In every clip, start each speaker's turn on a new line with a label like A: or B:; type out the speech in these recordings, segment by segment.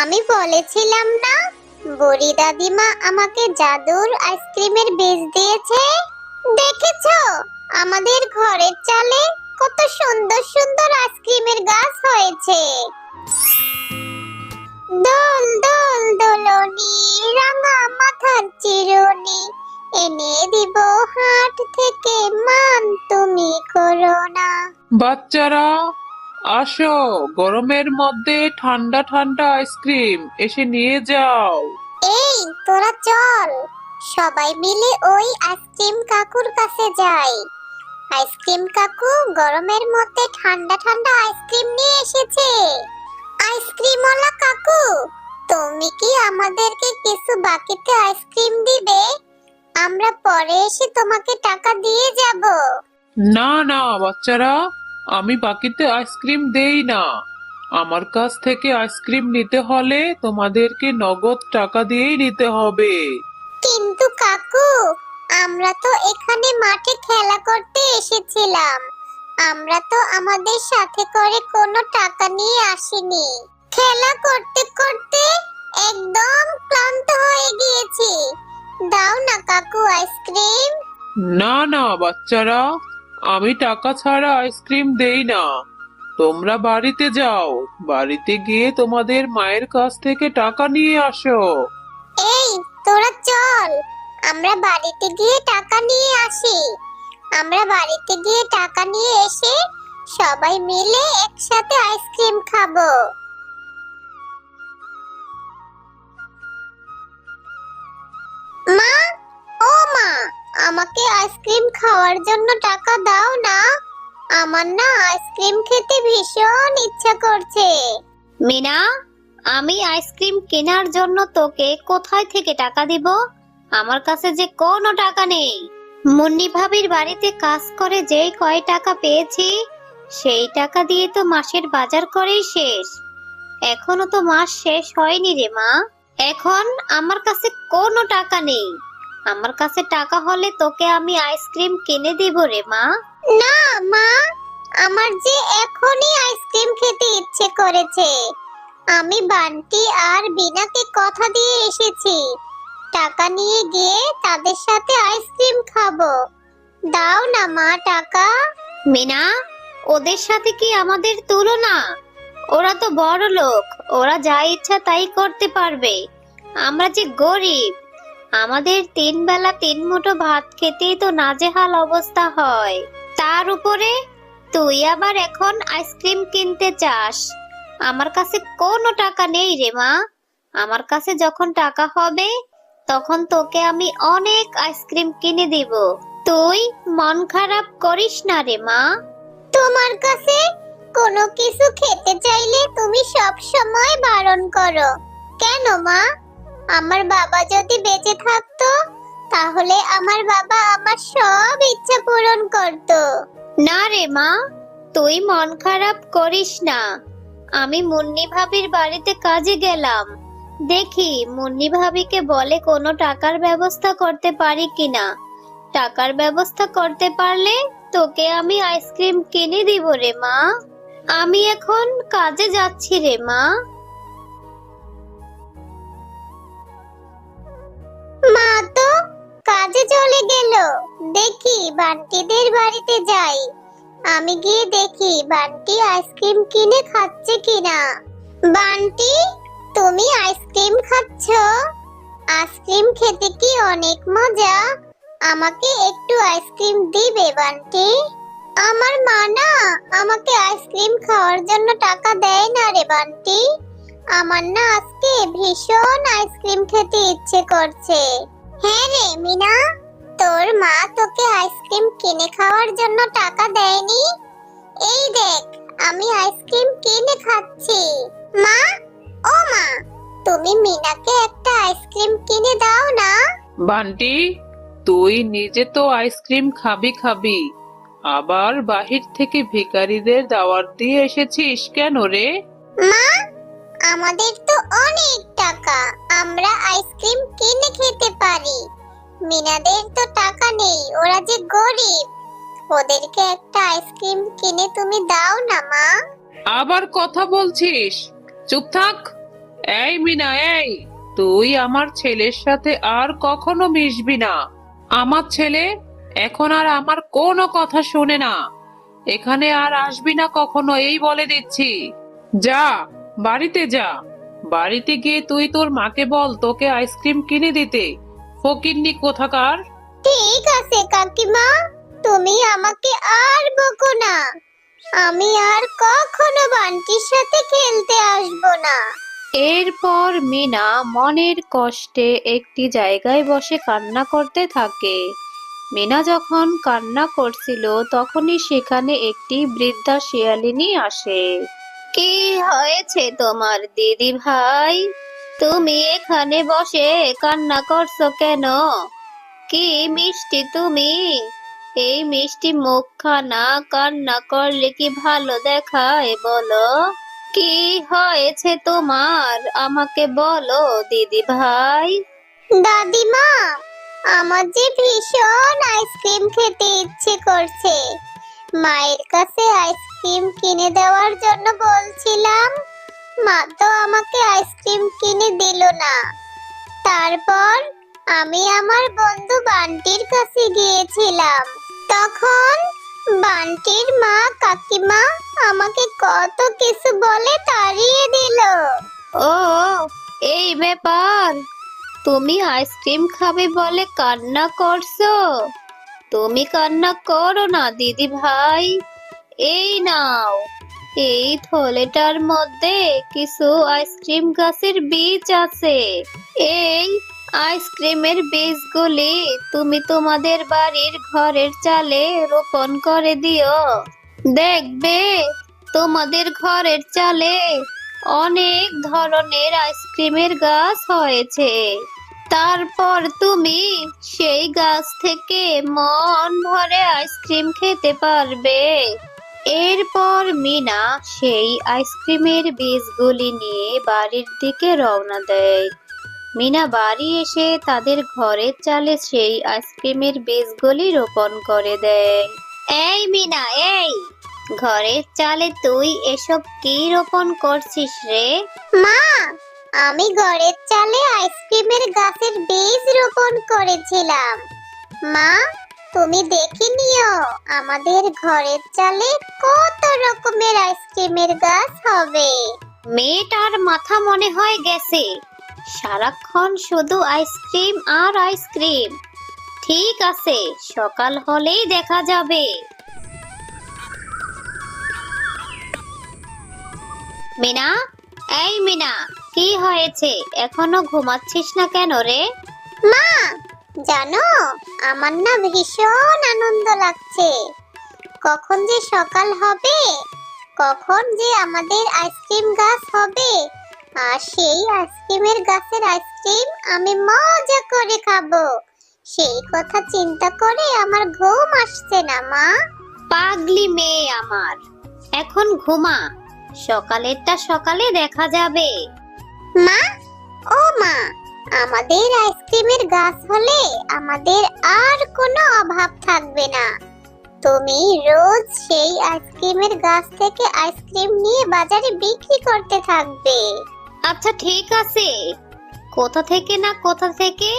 A: আমি বলেছিলাম না, বুড়ি দাদিমা আমাকে জাদুর আইসক্রিমের বীজ দিয়েছে। দেখেছ, আমাদের ঘরের চালে কত সুন্দর সুন্দর আইসক্রিমের গাছ হয়েছে। দোল দোল, দোলনি, রাঙা মাথার চিরুনি, এনে দিব হাট থেকে মান, তুমি করো না।
B: বাচ্চারা আসো গরমের মধ্যে ঠান্ডা ঠান্ডা আইসক্রিম এসে নিয়ে যাও।
A: এই তোরা চল। সবাই মিলে ওই আইসক্রিম কাকুর কাছে যাই। আইসক্রিম কাকু গরমের মধ্যে ঠান্ডা ঠান্ডা আইসক্রিম নিয়ে এসেছে। আইসক্রিমওয়ালা কাকু তুমি কি আমাদেরকে কিছু বাকিতে আইসক্রিম দিবে? আমরা পরে এসে তোমাকে টাকা দিয়ে যাব।
B: না না বাচ্চারা আমি বাকিতে আইসক্রিম দেই না। আমার কাছ থেকে আইসক্রিম নিতে হলে তোমাদেরকে নগদ টাকা দিয়েই নিতে হবে।
A: কিন্তু কাকু আমরা তো এখানে মাঠে খেলা করতে এসেছিলাম। আমরা তো আমাদের সাথে করে কোনো টাকা নিয়ে আসিনি। খেলা করতে করতে একদম ক্লান্ত হয়ে গিয়েছি। দাও না কাকু আইসক্রিম।
B: না না বাচ্চারা। আমি টাকা ছাড়া আইসক্রিম দেই না। তোমরা বাড়িতে যাও। বাড়িতে গিয়ে তোমাদের মায়ের কাছ থেকে টাকা নিয়ে আসো।
A: এই, তোরা চল। আমরা বাড়িতে গিয়ে টাকা নিয়ে আসি। আমরা বাড়িতে গিয়ে টাকা নিয়ে এসে সবাই মিলে একসাথে আইসক্রিম খাব। মা, ও মা আমাকে আইসক্রিম খাওয়ার জন্য টাকা দাও না। আমার না আইসক্রিম খেতে ভীষণ ইচ্ছা করছে।
C: মিনা, আমি আইসক্রিম কেনার জন্য তোকে কোথায় থেকে টাকা দিব? আমার কাছে যে কোনো টাকা নেই। মুন্নি ভাবির বাড়িতে কাজ করে যেই কয় টাকা পেয়েছি, সেই টাকা দিয়ে তো মাসের বাজার করেই শেষ। এখনও তো মাস শেষ হয়নি রে মা। এখন আমার কাছে কোনো টাকা নেই। আমার কাছে টাকা হলে তোকে আমি আইসক্রিম কিনে দিব রে মা।
A: না মা আমার যে এখনই আইসক্রিম খেতে ইচ্ছে করেছে। আমি বান্টি আর বিনাকে কথা দিয়ে এসেছি। টাকা নিয়ে গিয়ে তাদের সাথে আইসক্রিম খাব। দাও না মা টাকা।
C: মিনা ওদের সাথে কি আমাদের তুলনা? ওরা তো বড় লোক ওরা যা ইচ্ছা তাই করতে পারবে। আমরা যে গরিব আমাদের তিন বেলা তিন মুঠো ভাত খেতেই তো নাজেহাল অবস্থা হয়। তার উপরে তুই আবার এখন আইসক্রিম কিনতে চাস। আমার কাছে কোনো টাকা নেই রে মা। আমার কাছে যখন টাকা হবে, তখন তোকে আমি অনেক আইসক্রিম কিনে দিব। তুই মন খারাপ করিস না রে মা।
A: তোমার কাছে কোনো কিছু খেতে চাইলে তুমি সব সময় বারণ করো। কেন মা? আমার বাবা যদি বেঁচে থাকতো, তাহলে আমার বাবা আমার সব ইচ্ছা পূরণ করতো।
C: না রে মা, তুই মন খারাপ করিস না। আমি মুন্নি ভাবির বাড়িতে কাজে গেলাম। দেখি মুন্নি ভাবিকে বলে কোনো টাকার ব্যবস্থা করতে পারি কিনা। টাকার ব্যবস্থা করতে পারলে তোকে আমি আইসক্রিম কিনে দিব রে মা। আমি এখন কাজে যাচ্ছি রে মা।
A: মা তো কাজে চলে গেল। দেখি বান্টিদের বাড়িতে যাই। আমি গিয়ে দেখি বান্টি আইসক্রিম কিনে খাচ্ছে কিনা। বান্টি, তুমি আইসক্রিম খাচ্ছ? আইসক্রিম খেতে কি অনেক মজা? আমাকে একটু আইসক্রিম দিবে বান্টি? আমার মা না আমাকে আইসক্রিম খাওয়ার জন্য টাকা দেয় না রে বান্টি। আমার না ভীষণ আইসক্রিম খেতে ইচ্ছে করছে। হ্যাঁ রে মিনা তোর মা তোকে আইসক্রিম কিনে খাওয়ার জন্য টাকা দেয়নি? এই দেখ আমি আইসক্রিম কিনে খাচ্ছি। মা ও মা তুমি মিনাকে একটা আইসক্রিম কিনে দাও না।
B: বান্টি তুই নিজে তো আইসক্রিম খাবি খাবি। আবার বাহির থেকে ভিখারিদের দাওয়াত দিয়ে এসেছিস কেন রে?
A: মা আমাদের তো অনেক টাকা। আমরা আইসক্রিম কিনে খেতে পারি। মিনাদের তো টাকা নেই, ওরা যে গরিব। ওদেরকে একটা আইসক্রিম কিনে তুমি দাও না, মা।
B: আবার কথা বলছিস? চুপ থাক। এই মিনা, এই, তুই আমার ছেলের সাথে আর কখনো মিশবি না। আমার ছেলে এখন আর আমার কোনো কথা শোনে না। এখানে আর আসবি না কখনো, এই বলে দিচ্ছি। যা। বাড়িতে যা। বাড়িতে গিয়ে তুই তোর মাকে বল তোকে আইসক্রিম কিনে দিতে। ফকিন্নি কোথাকার?
A: ঠিক আছে কাকিমা তুমি আমাকে আর বকো না। আমি আর কখনো বান্টির সাথে খেলতে আসব না।
C: এরপর মিনা মনের কষ্টে একটি জায়গায় বসে কান্না করতে থাকে। মিনা যখন কান্না করছিল তখনই সেখানে একটি বৃদ্ধা শিয়ালিনী আসে। কি হয়েছে তোমার দিদি ভাই? তুমি এখানে বসে কান্না করছ কেন? কি মিষ্টি তুমি? এই মিষ্টি মুখখানা কান্না করলে কি ভালো দেখায় বলো? কি হয়েছে তোমার? আমাকে বলো দিদি ভাই।
A: দাদিমা, আমার যে ভীষণ আইসক্রিম খেতে ইচ্ছে করছে। মায়ের কাছে আইসক্রিম কিনে দেওয়ার জন্য বলছিলাম। মা তো আমাকে আইসক্রিম কিনে দিল না। তারপর আমি আমার বন্ধু বান্টির কাছে গিয়েছিলাম। তখন বান্টির মা কাকিমা আমাকে কত কিছু বলে তাড়িয়ে দিল।
C: ও, এই ব্যাপার। তুমি আইসক্রিম খাবে বলে কান্না করছ? তুমি কান্না করো না, দিদি ভাই। এই নাও। এই থলেটার মধ্যে কিছু আইসক্রিম গাছের বীজ আছে। এই আইসক্রিমের বীজগুলি তুমি তোমাদের বাড়ির ঘরের চালে রোপণ করে দিও। দেখবে তোমাদের ঘরের চালে অনেক ধরনের আইসক্রিমের গাছ হয়েছে। তারপর তুমি সেই গাছ থেকে মন ভরে আইসক্রিম খেতে পারবে। এরপর মিনা সেই আইসক্রিমের বীজগুলি নিয়ে বাড়ির দিকে রওনা দেয়। মিনা বাড়ি এসে তাদের ঘরের চালে সেই আইসক্রিমের বীজগুলি রোপণ করে দেয়। এই মিনা, এই, ঘরের চালে তুই এসব কি রোপণ করছিস রে?
A: মা, আমি ঘরের চালে আইসক্রিমের গাছের বীজ রোপণ করেছিলাম। মা তুমি দেখে নিও আমাদের ঘরের চালে কত রকমের আইসক্রিমের গাছ হবে।
C: মেয়েটার মাথা মনে হয় গেছে। সারাক্ষণ শুধু আইসক্রিম আর আইসক্রিম। ঠিক আছে সকাল হলেই দেখা যাবে। মিনা এই মিনা কি হয়েছে? এখনও ঘুমাচ্ছিস না কেন রে?
A: মা জানো আমার না ভীষণ আনন্দ লাগছে। কখন যে সকাল হবে কখন যে আমাদের আইসক্রিম গাছ হবে আর সেই আইসক্রিমের গাছের আইসক্রিম আমি মজা করে খাব। সেই কথা চিন্তা করে আমার ঘুম আসছে না মা।
C: পাগলি মেয়ে আমার এখন ঘুমা। সকালেরটা সকালে দেখা যাবে।
A: মা মা আমাদের আইসক্রিমের গাছ হলে আমাদের আর কোনো অভাব থাকবে না। তুমি রোজ সেই আইসক্রিমের গাছ থেকে আইসক্রিম নিয়ে বাজারে বিক্রি করতে থাকবে।
C: আচ্ছা ঠিক আছে। কোথা থেকে না কোথা থেকে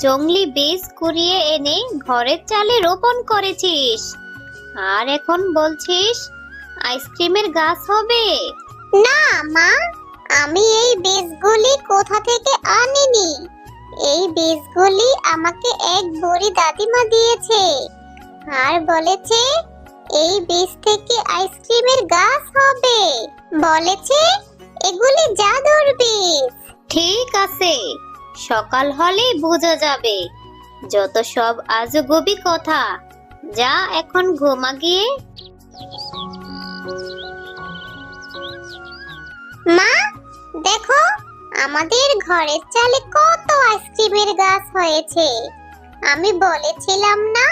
C: জংলি বীজ কুড়িয়ে এনে ঘরের চালে রোপণ করেছিস? আর এখন বলছিস আইসক্রিমের গাছ হবে?
A: না মা। আমি এই বীজগুলি কোথা থেকে আনিনি? এই বীজগুলি আমাকে এক বুড়ি দাদিমা দিয়েছে। আর বলেছে এই বীজ থেকে আইসক্রিমের গাছ হবে। বলেছে এগুলি জাদুর বীজ।
C: ঠিক আছে সকাল হলেই বোঝা যাবে। যত সব আজগুবি কথা যা এখন ঘুমা গিয়ে।
A: মা দেখো, আমাদের ঘরের চালে কত আইসক্রিমের গাছ হয়েছে। আমি বলেছিলাম না,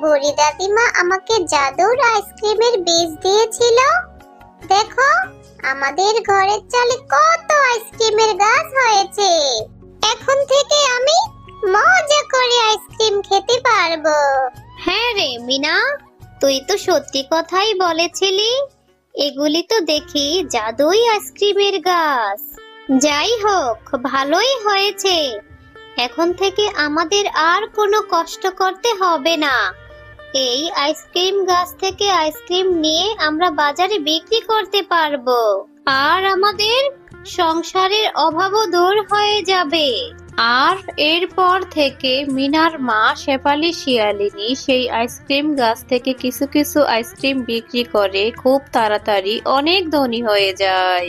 A: বুড়ি দাদিমা আমাকে জাদুর আইসক্রিমের বীজ দিয়েছিল? দেখো, আমাদের ঘরের চালে কত আইসক্রিমের গাছ হয়েছে। এখন থেকে আমি মজা করে আইসক্রিম খেতে পারব।
C: হ্যাঁ রে, মিনা, তুই তো সত্যি কথাই বলেছিলি। এগুলি তো দেখি জাদুই আইসক্রিমের গাছ। যাই হোক, ভালোই হয়েছে। এখন থেকে আমাদের আর কোনো কষ্ট করতে হবে না। এই আইসক্রিম গাছ থেকে আইসক্রিম নিয়ে আমরা বাজারে বিক্রি করতে পারব। আর আমাদের সংসারের অভাবও দূর হয়ে যাবে। আর এরপর থেকে মিনার মা শেফালি শিয়ালিনী সেই আইসক্রিম গাছ থেকে কিছু কিছু আইসক্রিম বিক্রি করে খুব তাড়াতাড়ি অনেক ধনী হয়ে যায়।